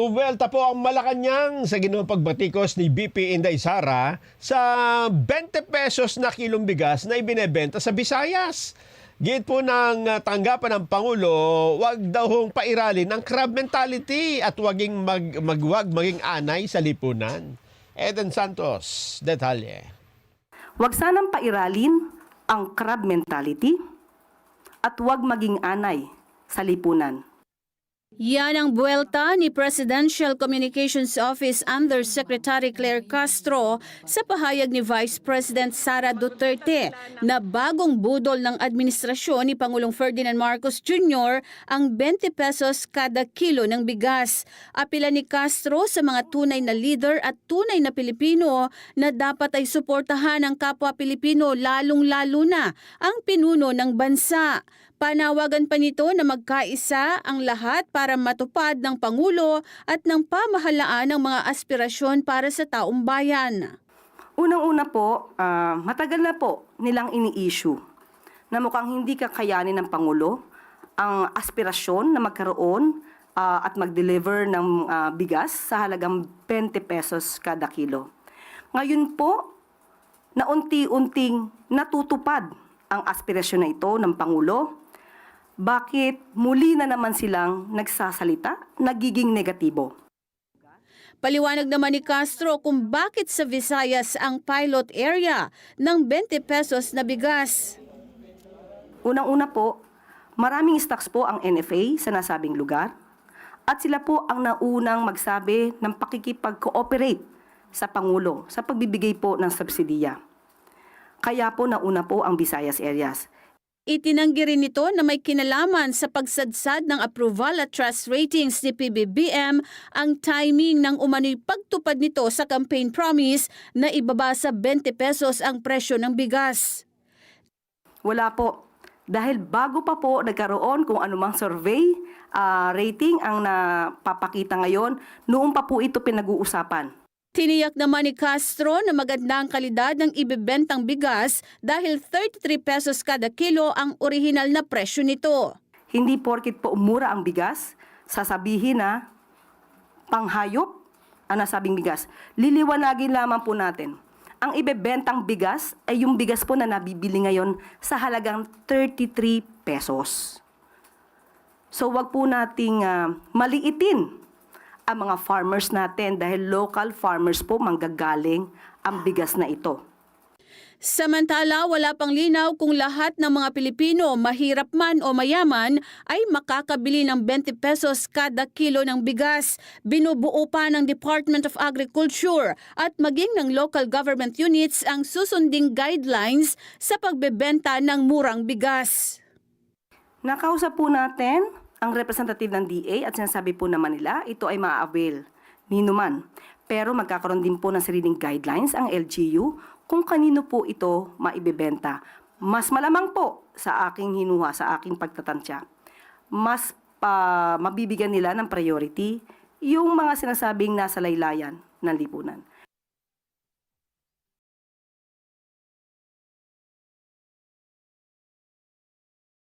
Uwelta po ang Malacanang sa ginawang pagbatikos ni BP Inday Sara sa 20 pesos na kilong bigas na ibinebenta sa Visayas. Git po ng uh, tanggapan ng Pangulo, wag daw hong pairalin ng crab mentality at waging mag, magwag maging anay sa lipunan. Eden Santos, detalye. Huwag sanang pairalin ang crab mentality at huwag maging anay sa lipunan. Yan ang buwelta ni Presidential Communications Office Undersecretary Claire Castro sa pahayag ni Vice President Sara Duterte na bagong budol ng administrasyon ni Pangulong Ferdinand Marcos Jr. ang 20 pesos kada kilo ng bigas. Apila ni Castro sa mga tunay na leader at tunay na Pilipino na dapat ay suportahan ang kapwa Pilipino lalong-lalo na ang pinuno ng bansa. Panawagan pa nito na magkaisa ang lahat para matupad ng Pangulo at ng pamahalaan ng mga aspirasyon para sa taong bayan. Unang-una po, ah, matagal na po nilang ini-issue na mukhang hindi kakayanin ng Pangulo ang aspirasyon na magkaroon ah, at mag-deliver ng ah, bigas sa halagang 20 pesos kada kilo. Ngayon po, na unti-unting natutupad ang aspirasyon na ito ng Pangulo, bakit muli na naman silang nagsasalita, nagiging negatibo? Paliwanag naman ni Castro kung bakit sa Visayas ang pilot area ng 20 pesos na bigas. Unang-una po, maraming stocks po ang NFA sa nasabing lugar at sila po ang naunang magsabi ng pakikipag-cooperate sa Pangulo sa pagbibigay po ng subsidiya. Kaya po nauna po ang Visayas areas. Itinanggi rin nito na may kinalaman sa pagsadsad ng approval at trust ratings ni PBBM ang timing ng umano'y pagtupad nito sa campaign promise na ibaba sa 20 pesos ang presyo ng bigas. Wala po. Dahil bago pa po nagkaroon kung anumang survey, ah, rating ang napapakita ngayon, noon pa po ito pinag-uusapan. Tiniyak naman ni Castro na maganda ang kalidad ng ibebentang bigas dahil 33 pesos kada kilo ang orihinal na presyo nito. Hindi porkit po mura ang bigas, sasabihin na panghayop ang nasabing bigas. Liliwanagin lamang po natin. Ang ibebentang bigas ay yung bigas po na nabibili ngayon sa halagang 33 pesos. So wag po nating ah, maliitin ang mga farmers natin dahil local farmers po manggagaling ang bigas na ito. Samantala, wala pang linaw kung lahat ng mga Pilipino, mahirap man o mayaman, ay makakabili ng 20 pesos kada kilo ng bigas. Binubuo pa ng Department of Agriculture at maging ng local government units ang susunding guidelines sa pagbebenta ng murang bigas. Nakausap po natin ang representative ng DA at sinasabi po naman nila ito ay maa-avail nino man. Pero magkakaroon din po ng sariling guidelines ang LGU kung kanino po ito maibebenta. Mas malamang po sa aking hinuha, sa aking pagtatansya, mas pa, mabibigyan nila ng priority yung mga sinasabing nasa laylayan ng lipunan.